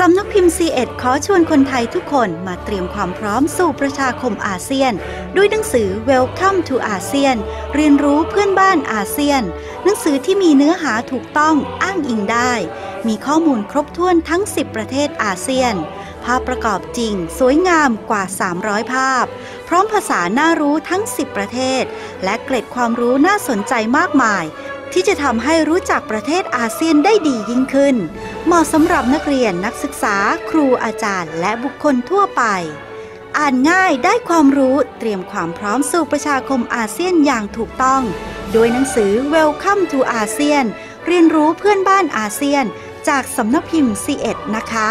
สำนักพิมพ์ C1 ขอชวนคนไทยทุกคนมาเตรียมความพร้อมสู่ประชาคมอาเซียน ด้วยหนังสือ Welcome to ASEAN เรียนรู้เพื่อนบ้านอาเซียน หนังสือที่มีเนื้อหาถูกต้องอ้างอิงได้ มีข้อมูลครบถ้วนทั้ง 10 ประเทศอาเซียน ภาพประกอบจริง สวยงามกว่า 300 ภาพ พร้อมภาษาน่ารู้ทั้ง 10 ประเทศ และเกร็ดความรู้น่าสนใจมากมาย ที่จะทำให้รู้จักประเทศอาเซียนได้ดียิ่งขึ้น เหมาะสำหรับนักเรียนนักศึกษา ครูอาจารย์ และบุคคลทั่วไป อ่านง่ายได้ความรู้เตรียมความพร้อมสู่ประชาคมอาเซียนอย่างถูกต้อง โดยหนังสือ Welcome to ASEAN เรียนรู้เพื่อนบ้านอาเซียน จากสำนักพิมพ์ C1 นะคะ